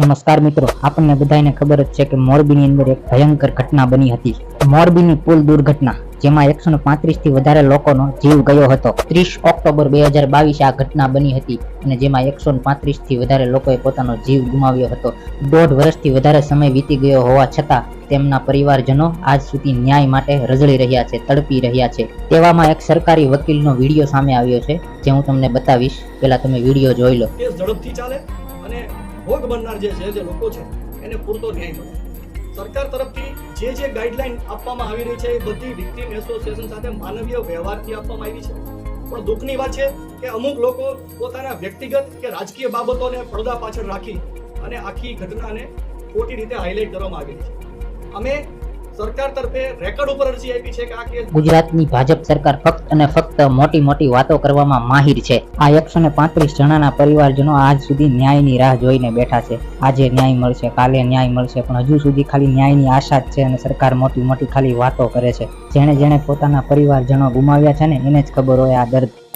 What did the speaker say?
નમસ્કાર મિત્રો, આપણને બધાને ખબર જ છે કે મોરબીની અંદર એક ભયંકર ઘટના બની હતી. મોરબીની પુલ દુર્ઘટના, જેમાં એકસો થી વધારે લોકોનો જીવ ગયો હતો. ત્રીસ ઓક્ટોબર બે હજાર બાવીસ આ ઘટના બની હતી અને જેમાં એકસો થી વધારે લોકોએ પોતાનો જીવ ગુમાવ્યો હતો. દોઢ વર્ષથી વધારે સમય વીતી ગયો હોવા છતાં, તેમના પરિવારજનો આજ સુધી ન્યાય માટે રઝળી રહ્યા છે, તડપી રહ્યા છે. તેવામાં એક સરકારી વકીલનો વીડિયો સામે આવ્યો છે, જે હું તમને બતાવીશ. પહેલા તમે વીડિયો જોઈ લો. ઝડપથી ચાલે અને ભોગ બનનાર જે છે, જે લોકો છે, એને પૂરતો ન્યાય મળે. સરકાર તરફથી જે જે ગાઈડલાઈન આપવામાં આવી રહી છે, એ બધી વિક્ટીમ એસોસિએશન સાથે માનવીય વ્યવહારથી આપવામાં આવી છે. પણ દુઃખની વાત છે કે અમુક લોકો પોતાના વ્યક્તિગત કે રાજકીય બાબતોને પડદા પાછળ રાખી અને આખી ઘટનાને ખોટી રીતે હાઇલાઇટ કરવામાં આવી છે. અમે સરકાર તરફે રેકોર્ડ ઉપર અરજી આપી છે કે આ કેસ ગુજરાતની ભાજપ સરકાર ફક્ત અને ફક્ત મોટી મોટી વાતો કરવામાં માહિર છે. આ એકસો ને પાંત્રીસ જણાના પરિવારજનો આજ સુધી ન્યાયની રાહ જોઈને બેઠા છે. આજે ન્યાય મળશે, કાલે ન્યાય મળશે, પણ હજુ સુધી ખાલી ન્યાયની આશા જ છે અને સરકાર મોટી મોટી ખાલી વાતો કરે છે. જેણે જેણે પોતાના પરિવારજનો ગુમાવ્યા છે ને, એને જ ખબર હોય આ દર્દ.